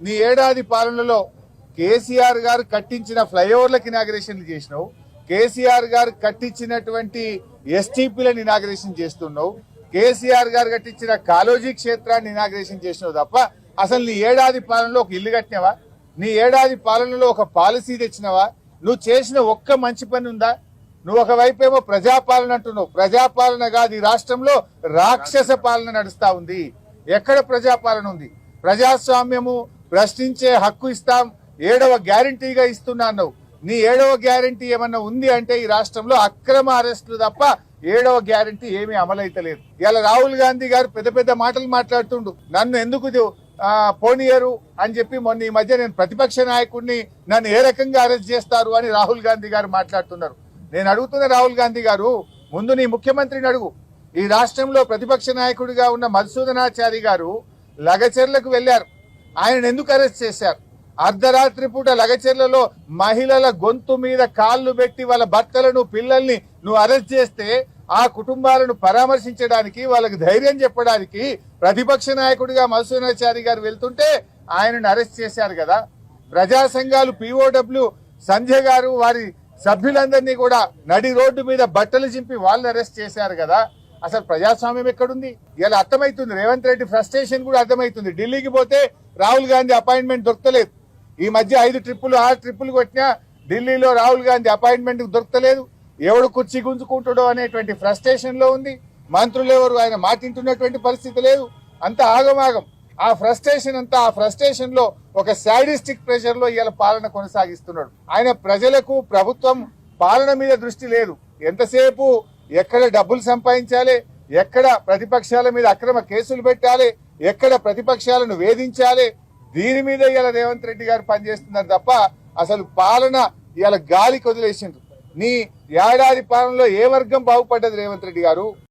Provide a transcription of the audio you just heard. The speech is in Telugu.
నీ ఏడాది పాలనలో కేసీఆర్ గారు కట్టించిన ఫ్లైఓవర్లకు ఇనాగరేషన్లు చేసినావు. కేసీఆర్ గారు కట్టించినటువంటి ఎస్టీపీలను ఇనాగ్రేషన్ చేస్తున్నావు. కేసీఆర్ గారు కట్టించిన కాలోజీ క్షేత్రాన్ని ఇనాగరేషన్ చేసినావు తప్ప అసలు నీ ఏడాది పాలనలో ఒక ఇల్లు కట్టినవా? నీ ఏడాది పాలనలో ఒక పాలసీ తెచ్చినవా? నువ్వు చేసిన ఒక్క మంచి పని ఉందా? నువ్వు ఒకవైపేమో ఏమో ప్రజాపాలన అంటున్నావు. ప్రజాపాలన కాదు ఈ రాష్ట్రంలో రాక్షస పాలన నడుస్తా ఉంది. ఎక్కడ ప్రజాపాలన ఉంది? ప్రజాస్వామ్యము ప్రశ్నించే హక్కు ఇస్తాం ఏడవ గ్యారంటీగా ఇస్తున్నాను. నీ ఏడవ గ్యారంటీ ఏమన్నా ఉంది అంటే ఈ రాష్ట్రంలో అక్రమ అరెస్టులు తప్ప ఏడవ గ్యారంటీ ఏమీ అమలైతలేదు. ఇలా రాహుల్ గాంధీ గారు పెద్ద పెద్ద మాటలు మాట్లాడుతుండు. నన్ను ఎందుకు పోనీయరు అని చెప్పి మొన్న ఈ మధ్య నేను ప్రతిపక్ష నాయకుడిని నన్ను ఏ రకంగా అరెస్ట్ చేస్తారు అని రాహుల్ గాంధీ గారు మాట్లాడుతున్నారు. నేను అడుగుతున్న రాహుల్ గాంధీ గారు ముందు నీ ముఖ్యమంత్రిని అడుగు. ఈ రాష్ట్రంలో ప్రతిపక్ష నాయకుడిగా ఉన్న మధుసూదనాచారి గారు లగచెర్లకు వెళ్ళారు ఆయన ఎందుకు అరెస్ట్ చేశారు? అర్ధరాత్రి పూట లగచెర్లలో మహిళల గొంతు మీద కాళ్ళు పెట్టి వాళ్ళ భర్తలను పిల్లల్ని నువ్వు అరెస్ట్ చేస్తే ఆ కుటుంబాలను పరామర్శించడానికి వాళ్ళకి ధైర్యం చెప్పడానికి ప్రతిపక్ష నాయకుడిగా మధుసూనాచారి గారు వెళ్తుంటే ఆయనను అరెస్ట్ చేశారు కదా. ప్రజా సంఘాలు పిఓడబ్ల్యూ సంధ్య గారు వారి సభ్యులందరినీ కూడా నడి రోడ్డు మీద బట్టలు చింపి వాళ్ళు అరెస్ట్ చేశారు కదా. అసలు ప్రజాస్వామ్యం ఎక్కడుంది? ఇలా అర్థమవుతుంది రేవంత్ రెడ్డి ఫ్రస్ట్రేషన్ కూడా అర్థమవుతుంది ఢిల్లీకి పోతే రాహుల్ గాంధీ అపాయింట్మెంట్ దొరకలేదు. ఈ మధ్య ఐదు ట్రిప్పులు ఆరు ట్రిప్పులు కొట్టినా ఢిల్లీలో రాహుల్ గాంధీ అపాయింట్మెంట్ దొరకలేదు. ఎవడు కుర్చీ గుంజుకుంటాడో అనేటువంటి ఫ్రస్ట్రేషన్లో ఉంది. మంత్రులు ఎవరు ఆయన మాటింటున్నటువంటి పరిస్థితి లేదు. అంత ఆగమాగం. ఆ ఫ్రస్ట్రేషన్ అంతా ఆ ఫ్రస్ట్రేషన్లో ఒక సాడిస్టిక్ ప్రెషర్లో ఇవాళ పాలన కొనసాగిస్తున్నాడు. ఆయన ప్రజలకు ప్రభుత్వం పాలన మీద దృష్టి లేదు. ఎంతసేపు ఎక్కడ డబ్బులు సంపాదించాలి ఎక్కడ ప్రతిపక్షాల మీద అక్రమ కేసులు పెట్టాలి ఎక్కడ ప్రతిపక్షాలను వేధించాలి దీని మీద ఇలా రేవంత్ రెడ్డి గారు పనిచేస్తున్నారు తప్ప అసలు పాలన ఇలా గాలి కొదిలేసిండ్రు నీ ఏడాది పాలనలో ఏ వర్గం బాగుపడ్డది రేవంత్ రెడ్డి గారు?